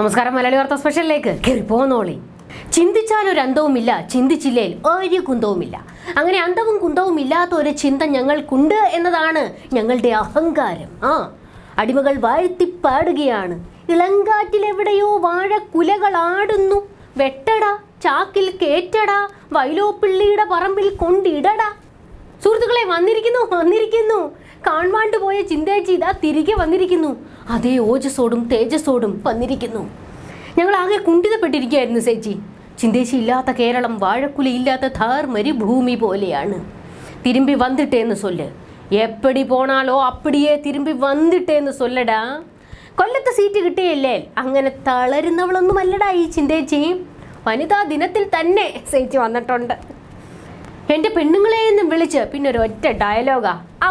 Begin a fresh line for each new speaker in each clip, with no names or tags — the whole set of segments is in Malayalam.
നമസ്കാരം മലയാളി വാർത്ത സ്പെഷ്യലിലേക്ക്. കയറി പോന്നോളി. ചിന്തിച്ചാൽ ഒരു അന്തവുമില്ല ചിന്തിച്ചില്ലേൽ ഒരു കുന്തവുമില്ല. അങ്ങനെ അന്തവും കുന്തവും ഇല്ലാത്ത ഒരു ചിന്ത ഞങ്ങൾക്കുണ്ട് എന്നതാണ് ഞങ്ങളുടെ അഹങ്കാരം. ആ അടിമകൾ വാഴ്ത്തിപ്പാടുകയാണ്. ഇളങ്കാറ്റിലെവിടെയോ വാഴക്കുലകൾ ആടുന്നു. വെട്ടടാ ചാക്കിൽ കേറ്റടാ വൈലോപ്പിള്ളിയുടെ പറമ്പിൽ കൊണ്ടിടടാ. സുഹൃത്തുക്കളെ വന്നിരിക്കുന്നു വന്നിരിക്കുന്നു. കാണാണ്ട് പോയ ചിന്തേച്ചി ഇതാ തിരികെ വന്നിരിക്കുന്നു. അതേ ഓജസ്സോടും തേജസ്സോടും വന്നിരിക്കുന്നു. ഞങ്ങൾ ആകെ കുണ്ഠിതപ്പെട്ടിരിക്കുകയായിരുന്നു ചേച്ചി ചിന്തേച്ചി ഇല്ലാത്ത കേരളം വാഴക്കുല ഇല്ലാത്ത ഭൂമി മരുഭൂമി പോലെയാണ്. തിരുമ്പി വന്നിട്ടേന്ന് സൊല്ല്. എപ്പടി പോണാലോ അപ്പടിയേ തിരുമ്പി വന്നിട്ടേന്ന് സൊല്ലടാ. കൊല്ലത്തെ സീറ്റ് കിട്ടിയല്ലേ? അങ്ങനെ തളരുന്നവളൊന്നും അല്ലടാ ഈ ചിന്തേച്ചി. വനിതാ ദിനത്തിൽ തന്നെ ചേച്ചി വന്നിട്ടുണ്ട്. എന്റെ പെണ്ണുങ്ങളെ എന്നും വിളിച്ച് പിന്നെ ഒരൊറ്റ ഡയലോഗാ. ആ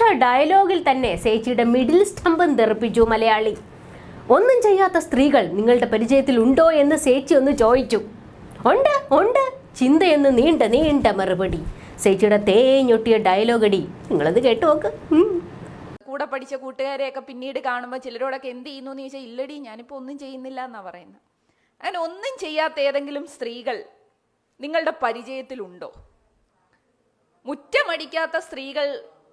ഒരൊറ്റ ഡയലോഗിൽ തന്നെ സേച്ചിയുടെ മിഡിൽ സ്റ്റംപും തെറിപ്പിച്ചു മലയാളി. ഒന്നും ചെയ്യാത്ത സ്ത്രീകൾ നിങ്ങളുടെ പരിചയത്തിൽ ഉണ്ടോ എന്ന് സേച്ചി ഒന്ന് ചോദിച്ചു. ഉണ്ട് ഉണ്ട്. ചിന്തയെന്ന് നീണ്ട നീണ്ട മറുപടി. സേച്ചിയുടെ തേഞ്ഞൊട്ടിയ ഡയലോഗടി നിങ്ങളത് കേട്ടു നോക്ക്.
കൂടെ പഠിച്ച കൂട്ടുകാരെയൊക്കെ പിന്നീട് കാണുമ്പോൾ ചിലരോടൊക്കെ എന്ത് ചെയ്യുന്നു? എന്ന് ചോദിച്ചാൽ ഇല്ലടി ഞാനിപ്പോൾ ഒന്നും ചെയ്യുന്നില്ല എന്നാണ് പറയുന്നത് അങ്ങനെ ഒന്നും ചെയ്യാത്ത ഏതെങ്കിലും സ്ത്രീകൾ നിങ്ങളുടെ പരിചയത്തിലുണ്ടോ? മുറ്റമടിക്കാത്ത സ്ത്രീകൾ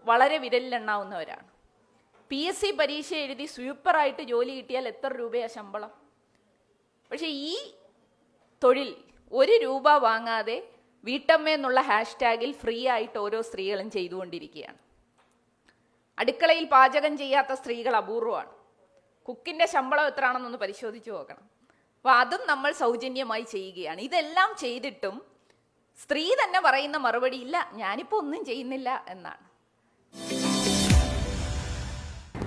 വളരെ വിരലിലെണ്ണാവുന്നവരാണ്. പി എസ് സി പരീക്ഷ എഴുതി സ്വീപ്പറായിട്ട് ജോലി കിട്ടിയാൽ എത്ര രൂപയാ ശമ്പളം? പക്ഷെ ഈ തൊഴിൽ ഒരു രൂപ വാങ്ങാതെ വീട്ടമ്മ എന്നുള്ള ഹാഷ്ടാഗിൽ ഫ്രീ ആയിട്ട് ഓരോ സ്ത്രീകളും ചെയ്തുകൊണ്ടിരിക്കുകയാണ്. അടുക്കളയിൽ പാചകം ചെയ്യാത്ത സ്ത്രീകൾ അപൂർവമാണ്. കുക്കിന്റെ ശമ്പളം എത്രയാണെന്നൊന്ന് പരിശോധിച്ച് നോക്കണം. അപ്പോൾ അതും നമ്മൾ സൗജന്യമായി ചെയ്യുകയാണ്. ഇതെല്ലാം ചെയ്തിട്ടും സ്ത്രീ തന്നെ പറയുന്ന മറുപടി ഇല്ല ഞാനിപ്പോൾ ഒന്നും ചെയ്യുന്നില്ല എന്നാണ്.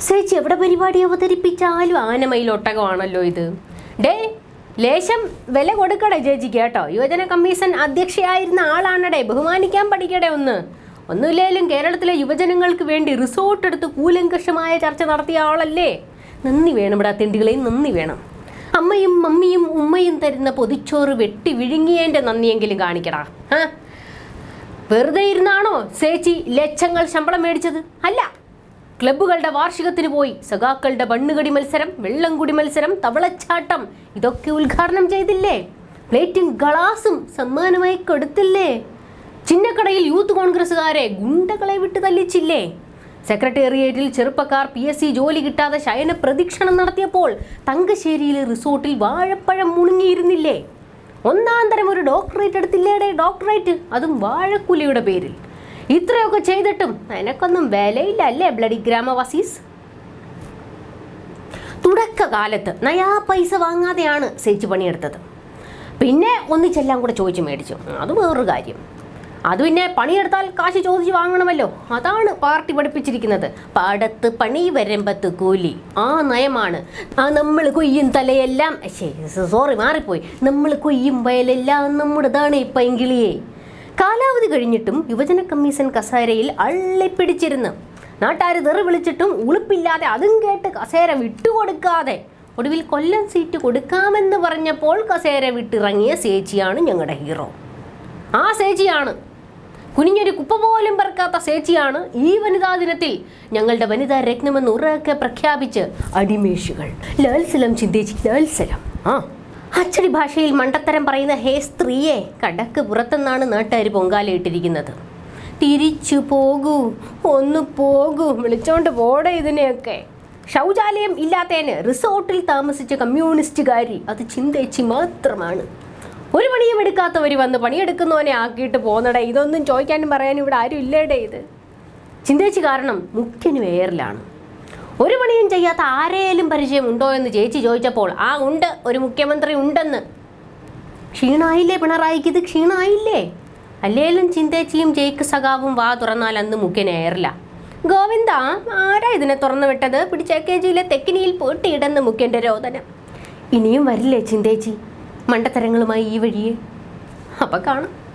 സേച്ചി എവിടെ പരിപാടി അവതരിപ്പിച്ചാലും ആനമയിൽ ഒട്ടകമാണല്ലോ ഇത്. ഡേ ലേശം വില കൊടുക്കടേ ചേച്ചി കേട്ടോ. യുവജന കമ്മീഷൻ അധ്യക്ഷയായിരുന്ന ആളാണടേ. ബഹുമാനിക്കാൻ പഠിക്കടേ ഒന്ന്. ഒന്നുമില്ലേലും കേരളത്തിലെ യുവജനങ്ങൾക്ക് വേണ്ടി റിസോർട്ട് എടുത്ത് കൂലങ്കഷമായ ചർച്ച നടത്തിയ ആളല്ലേ? നന്ദി വേണം ഇവിടെ തിണ്ടികളെയും നന്ദി വേണം. അമ്മയും മമ്മിയും ഉമ്മയും തരുന്ന പൊതിച്ചോറ് വെട്ടി വിഴുങ്ങിയതിന്റെ നന്ദിയെങ്കിലും കാണിക്കടാ. ആ വെറുതെ ഇരുന്നാണോ സേച്ചി ലക്ഷങ്ങൾ ശമ്പളം മേടിച്ചത്? അല്ല ക്ലബ്ബുകളുടെ വാർഷികത്തിന് പോയി. സഖാക്കളുടെ ബണ്ണുകടി മത്സരം വെള്ളംകുടി മത്സരം തവളച്ചാട്ടം ഇതൊക്കെ ഉദ്ഘാടനം ചെയ്തില്ലേ? പ്ലേറ്റും ഗ്ലാസും സമ്മാനമായി കൊടുത്തില്ലേ? ചിന്നക്കടയിൽ യൂത്ത് കോൺഗ്രസ്സുകാരെ ഗുണ്ടകളെ വിട്ട് തല്ലിച്ചില്ലേ? സെക്രട്ടേറിയറ്റിൽ ചെറുപ്പക്കാർ പി എസ് സി ജോലി കിട്ടാതെ ശയന പ്രദീക്ഷണം നടത്തിയപ്പോൾ തങ്കശ്ശേരിയിലെ റിസോർട്ടിൽ വാഴപ്പഴം മുണുങ്ങിയിരുന്നില്ലേ? ഒന്നാം തരം ഒരു ഡോക്ടറേറ്റ് എടുത്തില്ലേടെ ഡോക്ടറേറ്റ്? അതും വാഴക്കുലയുടെ പേരിൽ. ഇത്രയൊക്കെ ചെയ്തിട്ടും നിനക്കൊന്നും വിലയില്ല അല്ലേ ബ്ലഡി ഗ്രാമവാസീസ്? തുടക്കകാലത്ത് നയാ പൈസ വാങ്ങാതെയാണ് സേച്ച് പണിയെടുത്തത്. പിന്നെ ഒന്നിച്ചെല്ലാം കൂടെ ചോദിച്ചു മേടിച്ചു. അത് വേറൊരു കാര്യം. അത് പിന്നെ പണിയെടുത്താൽ കാശ് ചോദിച്ച് വാങ്ങണമല്ലോ. അതാണ് പാർട്ടി പഠിപ്പിച്ചിരിക്കുന്നത്. പാടത്ത് പണി വരമ്പത്ത് കൂലി. ആ നയമാണ്. ആ നമ്മൾ കൊയ്യും തലയെല്ലാം. സോറി മാറിപ്പോയി. നമ്മൾ കൊയ്യും വയലെല്ലാം നമ്മുടേതാണ് ഇപ്പം പൈങ്കിളിയെ കാലാവധി കഴിഞ്ഞിട്ടും യുവജന കമ്മീഷൻ കസേരയിൽ അള്ളിപ്പിടിച്ചിരുന്നു. നാട്ടുകാർ തെറി വിളിച്ചിട്ടും ഉളുപ്പില്ലാതെ അതും കേട്ട് കസേര വിട്ടുകൊടുക്കാതെ. ഒടുവിൽ കൊല്ലം സീറ്റ് കൊടുക്കാമെന്ന് പറഞ്ഞപ്പോൾ കസേര വിട്ടിറങ്ങിയ സേച്ചിയാണ് ഞങ്ങളുടെ ഹീറോ. ആ സേച്ചിയാണ്. കുനിഞ്ഞൊരു കുപ്പ പോലും പറക്കാത്ത സേച്ചിയാണ് ഈ വനിതാ ദിനത്തിൽ ഞങ്ങളുടെ വനിതാ രത്നമെന്ന് ഉറക്കെ പ്രഖ്യാപിച്ച് അടിമേഷുകൾ ലാൽസലം ചിന്തിച്ച് ലാൽസലം ആ. അച്ചടി ഭാഷയിൽ മണ്ടത്തരം പറയുന്ന ഹേ സ്ത്രീയെ കടക്ക് പുറത്തെന്നാണ് നാട്ടുകാർ പൊങ്കാലയിട്ടിരിക്കുന്നത് തിരിച്ചു പോകൂ ഒന്ന് പോകൂ വിളിച്ചോണ്ട് പോടെ ഇതിനെയൊക്കെ. ശൗചാലയം ഇല്ലാത്തതിന് റിസോർട്ടിൽ താമസിച്ച കമ്മ്യൂണിസ്റ്റുകാരി അത് ചിന്തേച്ചി മാത്രമാണ്. ഒരു പണിയും എടുക്കാത്തവർ വന്ന് പണിയെടുക്കുന്നവനെ ആക്കിയിട്ട് പോന്നടേ ഇതൊന്നും ചോദിക്കാനും പറയാനും ഇവിടെ ആരും ഇല്ലേടേ ഇത്. ചിന്തിച്ച് കാരണം മുഖ്യന് വേറിലാണ്. ഒരു പണിയും ചെയ്യാത്ത ആരേലും പരിചയം ഉണ്ടോ എന്ന് ചേച്ചി ചോദിച്ചപ്പോൾ ആ ഉണ്ട് ഒരു മുഖ്യമന്ത്രി ഉണ്ടെന്ന്. ക്ഷീണായില്ലേ പിണറായിക്ക്? ഇത് ക്ഷീണായില്ലേ? അല്ലേലും ചിന്തേച്ചിയും ജയിക്ക് സഖാവും വാ തുറന്നാൽ അന്ന് മുഖ്യൻ ഏറില്ല. ഗോവിന്ദ ആരാ ഇതിനെ തുറന്നു വിട്ടത്? പിടിച്ച കെ ജിയിലെ തെക്കിനിയിൽ ഇടന്ന് മുഖ്യന്റെ രോദനം. ഇനിയും വരില്ലേ ചിന്തേച്ചി? മണ്ടത്തരങ്ങളുമായി ഈ വഴിയെ. അപ്പൊ കാണാം.